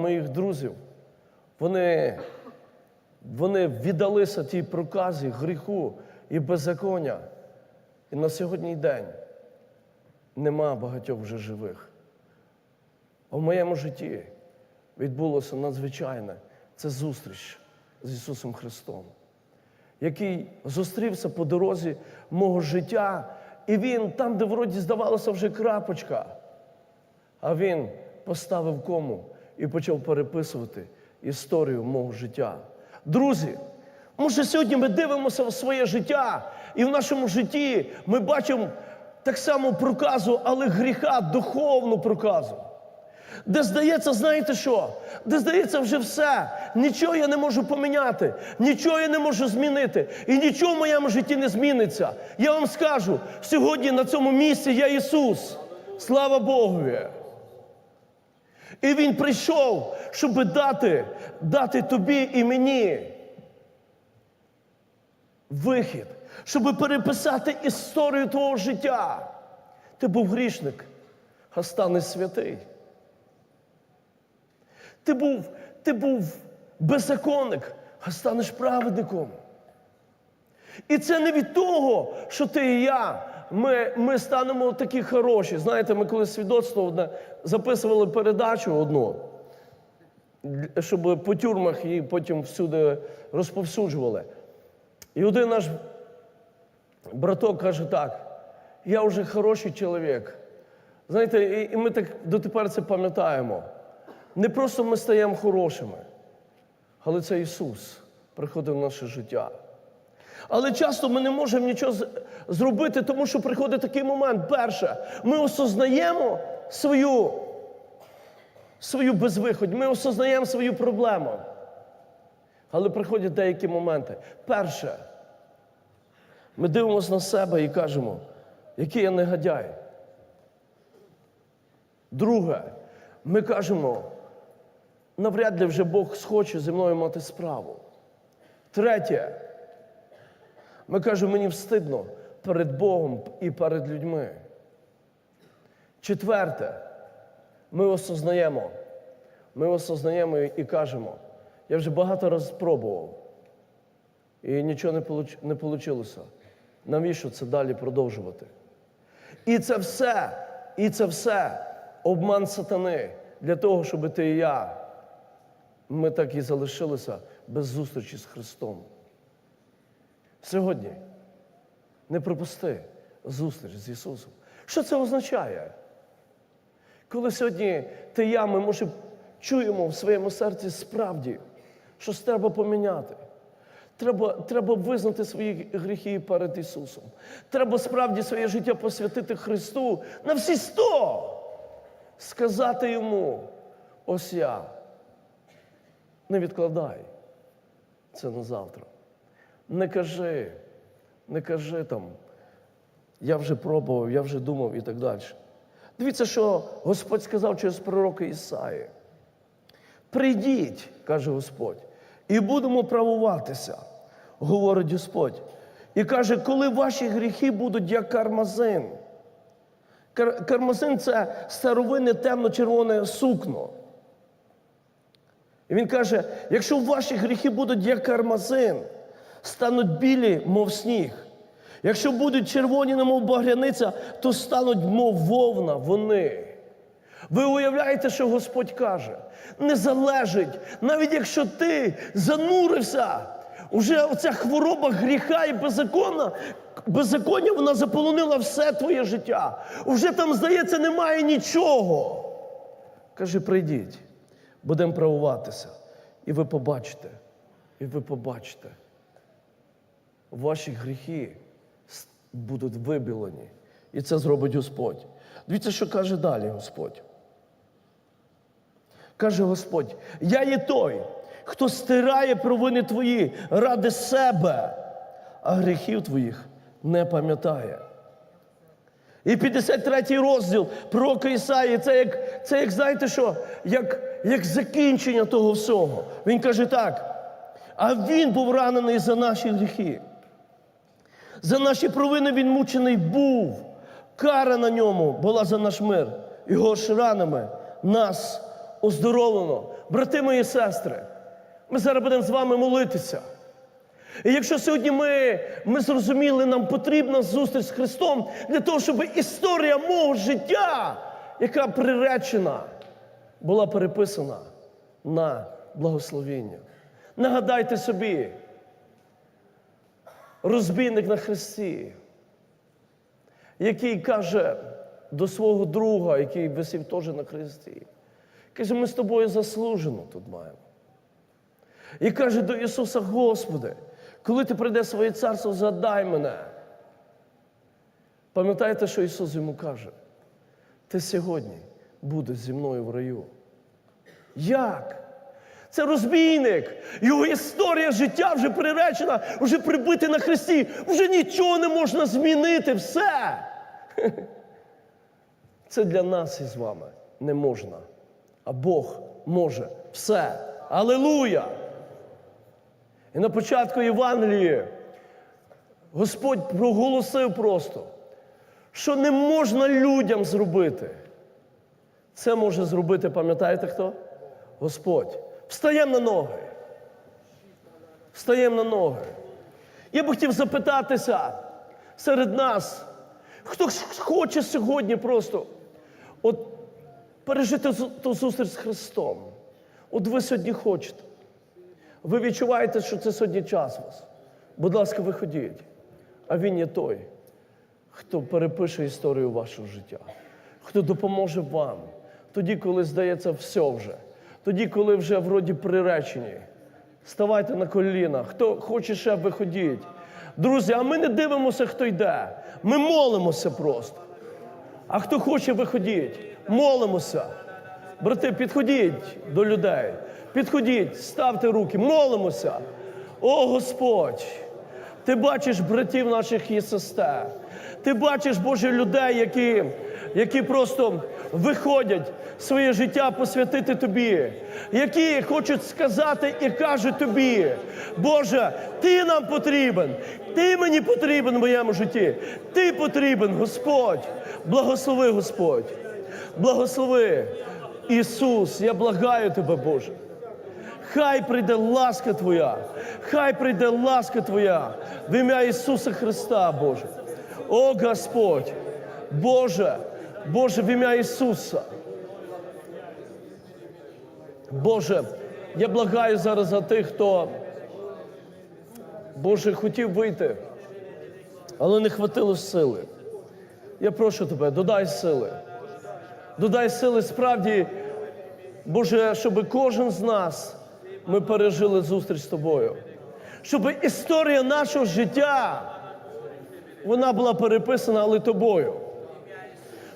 моїх друзів, вони, вони віддалися тій проказі, гріху і беззаконня. І на сьогодні день нема багатьох вже живих. А в моєму житті відбулося надзвичайне це зустріч з Ісусом Христом, який зустрівся по дорозі мого життя, і Він там, де вроді здавалося вже крапочка, а Він поставив кому і почав переписувати історію мого життя. Друзі, може сьогодні ми дивимося в своє життя, і в нашому житті ми бачимо так само проказу, але гріха, духовну проказу. Де здається, знаєте що? Де здається, вже все. Нічого я не можу поміняти, нічого я не можу змінити, і нічого в моєму житті не зміниться. Я вам скажу, сьогодні на цьому місці я Ісус. Слава Богові. І Він прийшов, щоб дати, дати тобі і мені вихід, щоб переписати історію твого життя. Ти був грішник, а станеш святий. Ти був, ти був беззаконник, а станеш праведником. І це не від того, що ти і я. Ми, ми станемо такі хороші. Знаєте, ми коли свідоцтво одне записували передачу одну, щоб по тюрмах її потім всюди розповсюджували. І один наш браток каже так: я вже хороший чоловік. Знаєте, і, і ми так дотепер це пам'ятаємо. Не просто ми стаємо хорошими, але це Ісус приходив в наше життя. Але часто ми не можемо нічого зробити, тому що приходить такий момент. Перше, ми осознаємо свою, свою безвихідь, ми осознаємо свою проблему. Але приходять деякі моменти. Перше, ми дивимося на себе і кажемо, який я негодяй. Друге, ми кажемо, навряд ли вже Бог схоче зі мною мати справу. Третє, ми кажемо, мені встидно перед Богом і перед людьми. Четверте, ми осознаємо, ми осознаємо і кажемо, я вже багато разів спробував, і нічого не вийшло. Навіщо це далі продовжувати? І це все, і це все обман сатани для того, щоб ти і я, ми так і залишилися без зустрічі з Христом. Сьогодні не пропусти зустріч з Ісусом. Що це означає? Коли сьогодні ти я, ми може чуємо в своєму серці справді, щось треба поміняти. Треба, треба визнати свої гріхи перед Ісусом. Треба справді своє життя посвятити Христу на всі сто. Сказати йому, ось я. Не відкладай це на завтра. Не кажи, не кажи там, я вже пробував, я вже думав і так далі. Дивіться, що Господь сказав через пророка Ісаї. Прийдіть, каже Господь, і будемо правуватися, говорить Господь. І каже, коли ваші гріхи будуть як кармазин. Кар- Кармазин це старовинне темно-червоне сукно. І він каже: якщо ваші гріхи будуть як кармазин, стануть білі, мов сніг. Якщо будуть червоні, немов багряниця, то стануть, мов вовна, вони. Ви уявляєте, що Господь каже? Не залежить, навіть якщо ти занурився, вже оця хвороба гріха і беззаконна, беззаконня вона заполонила все твоє життя. Уже там, здається, немає нічого. Каже, прийдіть, будемо правуватися. І ви побачите, і ви побачите, ваші гріхи будуть вибілені. І це зробить Господь. Дивіться, що каже далі Господь. Каже Господь, я є той, хто стирає провини твої ради себе, а гріхів твоїх не пам'ятає. І 53 розділ пророка Ісаї, це як, це як знаєте що, як, як закінчення того всього. Він каже так, а він був ранений за наші гріхи. За наші провини він мучений був. Кара на ньому була за наш мир. Його ж нас оздоровлено. брати мої сестри, ми зараз будемо з вами молитися. І якщо сьогодні ми, ми зрозуміли, нам потрібна зустріч з Христом для того, щоб історія мого життя, яка приречена, була переписана на благословіння. Нагадайте собі, розбійник на Христі, який каже до свого друга, який висів теж на Христі, каже, ми з тобою заслужено тут маємо. І каже до Ісуса, Господи, коли ти прийдеш в своє царство, задай мене. Пам'ятаєте, що Ісус йому каже? Ти сьогодні будеш зі мною в раю. Як? Це розбійник. Його історія життя вже приречена, вже прибити на хресті, вже нічого не можна змінити. Все. Це для нас із вами не можна. А Бог може все. Алелуя! І на початку Євангелії Господь проголосив просто, що не можна людям зробити. Це може зробити, пам'ятаєте хто? Господь. Встаємо на ноги. Встаємо на ноги. Я би хотів запитатися серед нас, хто хоче сьогодні просто от пережити ту зустріч з Христом. От ви сьогодні хочете. Ви відчуваєте, що це сьогодні час вас. Будь ласка, виходіть. А він є той, хто перепише історію вашого життя, хто допоможе вам тоді, коли здається все вже, тоді, коли вже вроді приречені. Ставайте на коліна. Хто хоче ще виходіть. Друзі, а ми не дивимося, хто йде. Ми молимося просто. А хто хоче, виходіть. Молимося. Брати, підходіть до людей. Підходіть, ставте руки, молимося. О Господь! Ти бачиш братів наших і сестер. Ти бачиш, Боже, людей, які, які просто виходять своє життя посвятити тобі, які хочуть сказати і кажуть тобі, Боже, ти нам потрібен, ти мені потрібен в моєму житті. Ти потрібен, Господь. Благослови, Господь. Благослови. Ісус, я благаю тебе, Боже. Хай прийде ласка Твоя, хай прийде ласка Твоя в ім'я Ісуса Христа, Боже. О Господь, Боже, Боже, в ім'я Ісуса. Боже, я благаю зараз за тих, хто, Боже, хотів вийти, але не хватило сили. Я прошу тебе, додай сили. Додай сили справді, Боже, щоб кожен з нас ми пережили зустріч з тобою. Щоб історія нашого життя вона була переписана, але тобою.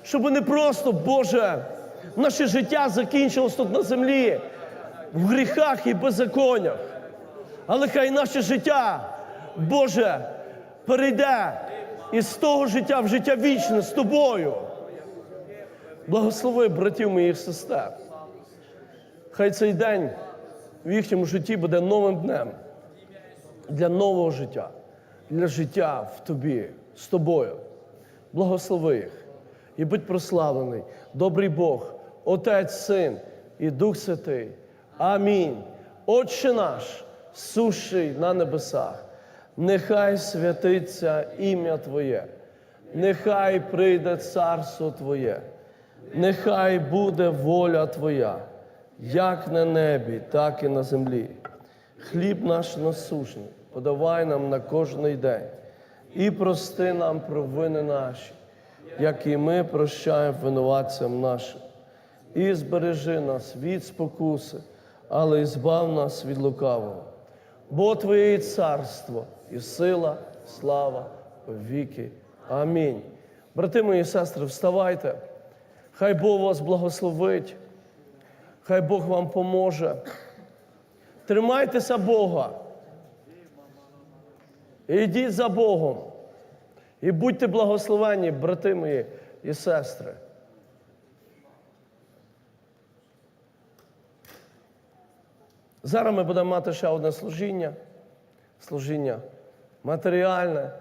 Щоб не просто, Боже, наше життя закінчилось тут на землі в гріхах і беззаконнях. Але хай наше життя, Боже, перейде із того життя в життя вічне з тобою. Благослови братів моїх сестер. Хай цей день в їхньому житті буде новим днем для нового життя, для життя в тобі, з тобою. Благослови їх і будь прославлений, добрий Бог, Отець, Син і Дух Святий. Амінь. Отче наш, сущий на небесах, нехай святиться ім'я Твоє, нехай прийде царство Твоє, нехай буде воля Твоя, як на небі, так і на землі. Хліб наш насушний, подавай нам на кожний день і прости нам провини наші, як і ми прощаємо винуватцям нашим. І збережи нас від спокуси, але і збав нас від лукавого. Бо Твоє є царство і сила, слава віки. Амінь. Брати мої і сестри, вставайте. Хай Бог вас благословить, хай Бог вам поможе. Тримайтеся Бога. І йдіть за Богом. І будьте благословені, брати мої і сестри. Зараз ми будемо мати ще одне служіння. Служіння матеріальне.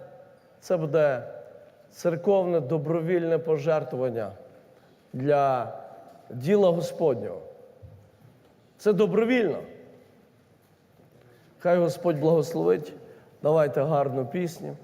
Це буде церковне добровільне пожертвування для діла Господнього. Це добровільно. Хай Господь благословить. Давайте гарну пісню.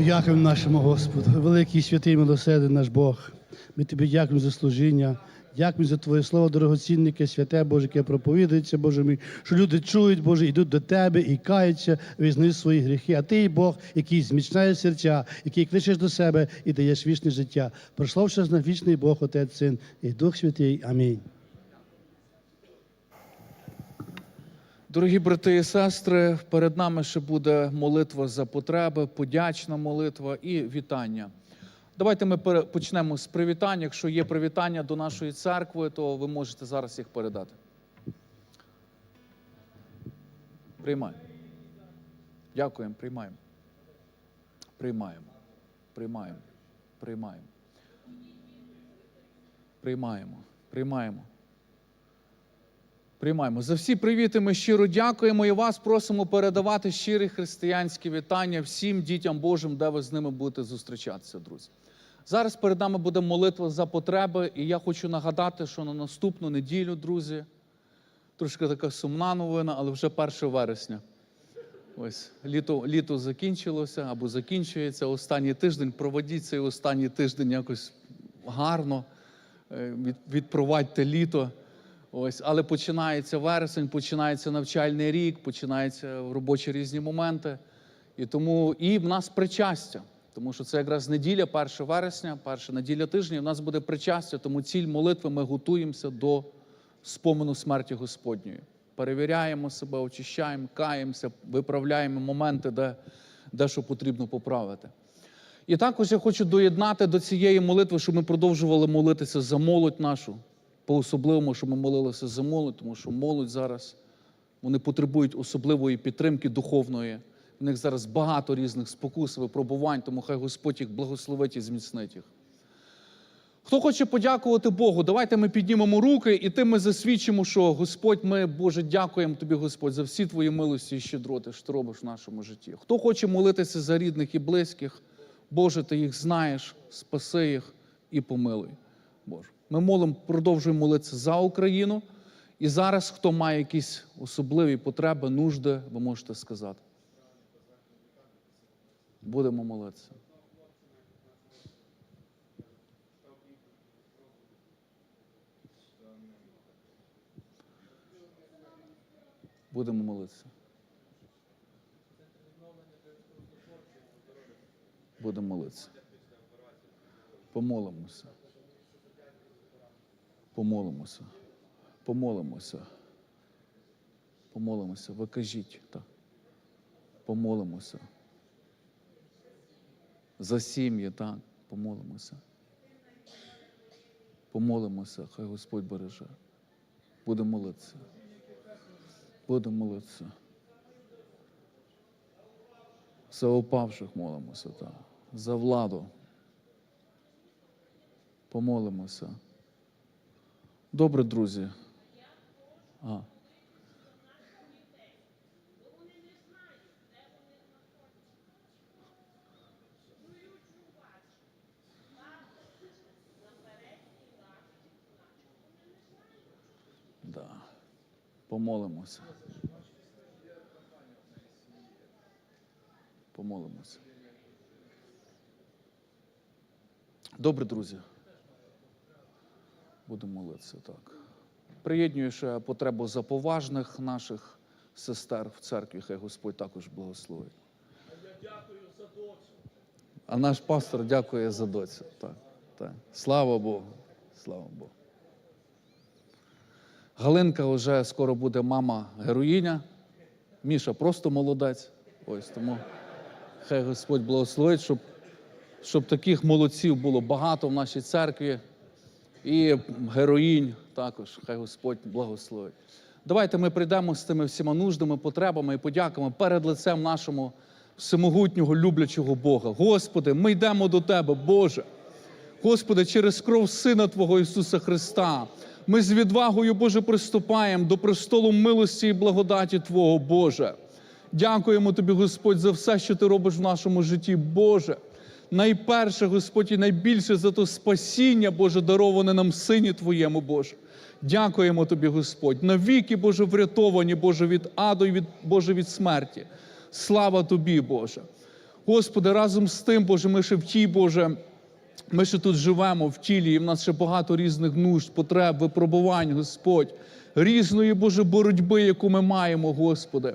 Подякуємо нашому Господу, великий святий милосердний наш Бог. Ми тобі дякуємо за служіння, дякуємо за Твоє слово дорогоціннике, святе Боже, яке проповідується, Боже мій, що люди чують, Боже, йдуть до Тебе і каються, визнають свої гріхи. А Ти, Бог, який зміцняє серця, який кличеш до себе і даєш вічне життя. Прославши на вічний Бог, Отець, Син і Дух Святий. Амінь. Дорогі брати і сестри, перед нами ще буде молитва за потреби, подячна молитва і вітання. Давайте ми почнемо з привітань. Якщо є привітання до нашої церкви, то ви можете зараз їх передати. Приймаємо. Дякуємо, приймаємо. Приймаємо. Приймаємо. Приймаємо. Приймаємо, приймаємо. Приймаємо. За всі привіти ми щиро дякуємо і вас просимо передавати щирі християнські вітання всім дітям Божим, де ви з ними будете зустрічатися, друзі. Зараз перед нами буде молитва за потреби, і я хочу нагадати, що на наступну неділю, друзі, трошки така сумна новина, але вже 1 вересня. Ось літо, літо закінчилося або закінчується останній тиждень. Проводіть цей останній тиждень якось гарно, е, від, відпровадьте літо. Ось, але починається вересень, починається навчальний рік, починаються робочі різні моменти. І тому і в нас причастя, тому що це якраз неділя, 1 вересня, перша неділя тижня. і В нас буде причастя, тому ціль молитви ми готуємося до спомену смерті Господньої. Перевіряємо себе, очищаємо, каємося, виправляємо моменти, де, де що потрібно поправити. І також я хочу доєднати до цієї молитви, щоб ми продовжували молитися за молодь нашу. По-особливому, щоб ми молилися за молодь, тому що молодь зараз вони потребують особливої підтримки духовної. В них зараз багато різних спокус, випробувань, тому хай Господь їх благословить і зміцнить їх. Хто хоче подякувати Богу, давайте ми піднімемо руки, і тим ми засвідчимо, що Господь, ми, Боже, дякуємо Тобі, Господь, за всі Твої милості і щедроти, що ти робиш в нашому житті. Хто хоче молитися за рідних і близьких, Боже, ти їх знаєш, спаси їх і помилуй. Боже. Ми молимо, продовжуємо молитися за Україну. І зараз, хто має якісь особливі потреби, нужди, ви можете сказати. Будемо молитися. Будемо молитися. Будемо молитися. Помолимося. Помолимося. Помолимося. Помолимося. Ви кажіть так. Помолимося. За сім'ї, так, помолимося. Помолимося, хай Господь береже. Будемо молитися. Будемо молитися. За упавших молимося, так. За владу. Помолимося. Добре, друзі. А. Да. Помолимося. Помолимося. Добре, друзі. Будемо молитися так. Приєднюю ще потребу за поважних наших сестер в церкві, хай Господь також благословить. А наш пастор дякує за доцю. Так, так. Слава Богу. Слава Богу. Галинка вже скоро буде мама героїня. Міша просто молодець. Ось тому хай Господь благословить, щоб, щоб таких молодців було багато в нашій церкві. І героїнь також, хай Господь благословить. Давайте ми прийдемо з тими всіма нуждами, потребами і подяками перед лицем нашому всемогутнього люблячого Бога. Господи, ми йдемо до Тебе, Боже. Господи, через кров Сина Твого Ісуса Христа. Ми з відвагою, Боже, приступаємо до престолу милості і благодаті Твого, Боже. Дякуємо Тобі, Господь, за все, що Ти робиш в нашому житті, Боже. Найперше, Господь, і найбільше за то спасіння, Боже, дароване нам Сині Твоєму, Боже. Дякуємо Тобі, Господь. Навіки, Боже, врятовані, Боже, від аду і від, Боже, від смерті. Слава Тобі, Боже. Господи, разом з тим, Боже, ми ще в тій, Боже, ми ще тут живемо в тілі, і в нас ще багато різних нужд, потреб, випробувань, Господь, різної, Боже, боротьби, яку ми маємо, Господи.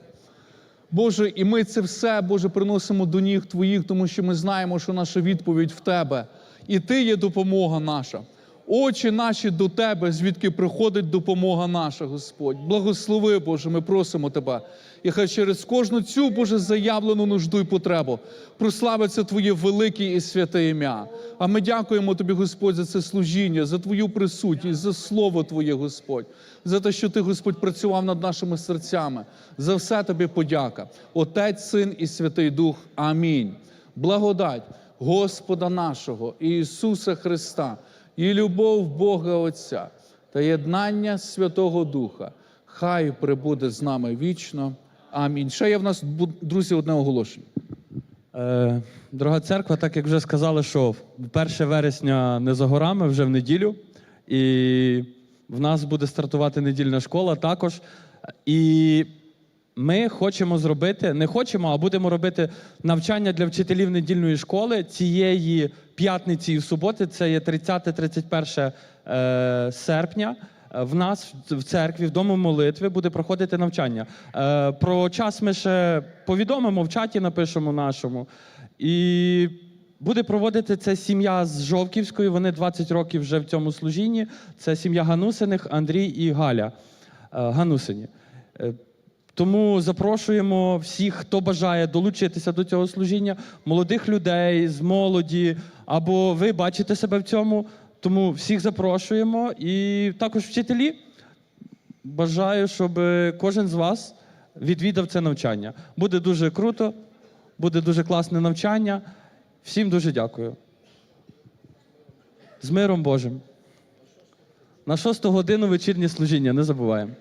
Боже, і ми це все, Боже, приносимо до ніг Твоїх, тому що ми знаємо, що наша відповідь в Тебе. І Ти є допомога наша. Очі наші до Тебе, звідки приходить допомога наша, Господь. Благослови, Боже, ми просимо Тебе. І хай через кожну цю, Боже, заявлену нужду і потребу прославиться Твоє велике і святе ім'я. А ми дякуємо Тобі, Господь, за це служіння, за Твою присутність, за Слово Твоє, Господь, за те, що Ти, Господь, працював над нашими серцями. За все Тобі подяка. Отець, Син і Святий Дух. Амінь. Благодать Господа нашого Ісуса Христа і любов Бога Отця та єднання Святого Духа. Хай прибуде з нами вічно. Амінь. Ще є в нас, друзі, одне оголошення. Е, Дорога церква, так як вже сказали, що 1 вересня не за горами, вже в неділю. І в нас буде стартувати недільна школа також. І ми хочемо зробити, не хочемо, а будемо робити навчання для вчителів недільної школи цієї п'ятниці і суботи. Це є 30-31 е, серпня. В нас в церкві, в дому молитви буде проходити навчання. Е, Про час ми ще повідомимо в чаті, напишемо нашому. І буде проводити це сім'я з Жовківської. Вони 20 років вже в цьому служінні. Це сім'я Ганусиних, Андрій і Галя. Е, Ганусині. Тому запрошуємо всіх, хто бажає долучитися до цього служіння, молодих людей з молоді, або ви бачите себе в цьому. Тому всіх запрошуємо. І також вчителі. Бажаю, щоб кожен з вас відвідав це навчання. Буде дуже круто, буде дуже класне навчання. Всім дуже дякую. З миром Божим. На шосту годину вечірнє служіння, не забуваємо.